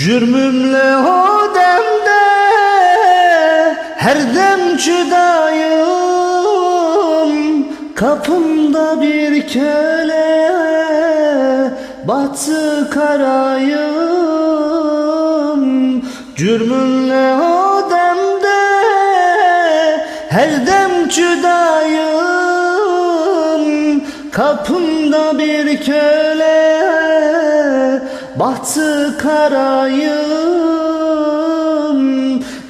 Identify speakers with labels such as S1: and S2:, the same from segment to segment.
S1: Cürmümle o demde her dem çüdayım Kapımda bir köle batı karayım. Cürmünle o demde her dem çüdayım Kapımda bir köle bahtı karayım.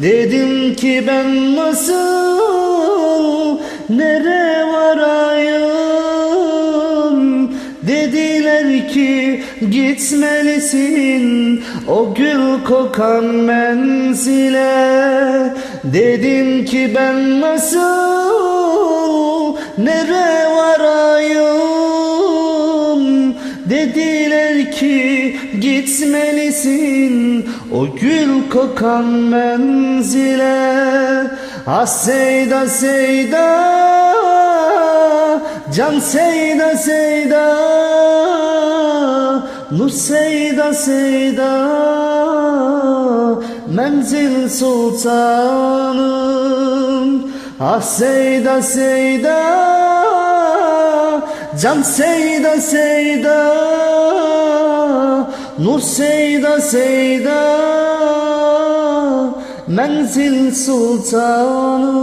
S1: Dedim ki ben nasıl nere varayım? Dediler ki gitmelisin o gül kokan menzile. Dedim ki ben nasıl nere varayım? Dediler ki gitmelisin. O gül kokan menzile. Ah Seyda Seyda Can Seyda Seyda Nur Seyda Seyda Menzil Sultanım. Ah Seyda Seyda Can Seyda Seyda Nur Seyda Seyda Menzil Sultanım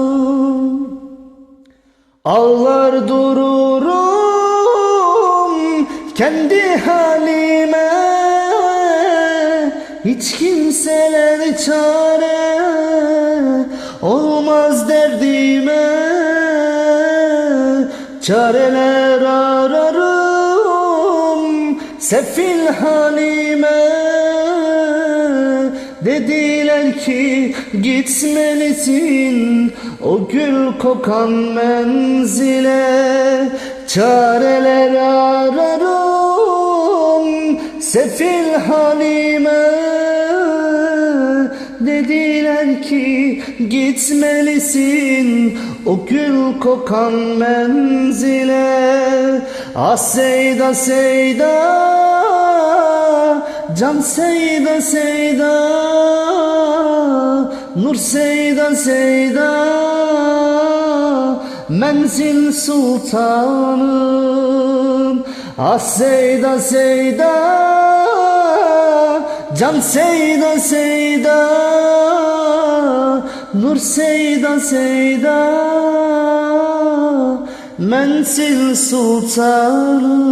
S1: Ağlar dururum kendi halime. Hiç kimseler çare olmaz derdime. Çareler ararım sefil halime Dediler ki gitmelisin o gül kokan menzile. Çareler ararım. Sefil halime Dediler ki gitmelisin o gül kokan menzile. Ah Seyda Seyda Can Seyda Seyda Nur Seyda Seyda Menzil Sultanım. Ah Seyda Seyda Can Seyda Seyda Nur Seyda Seyda Menzil Sultanım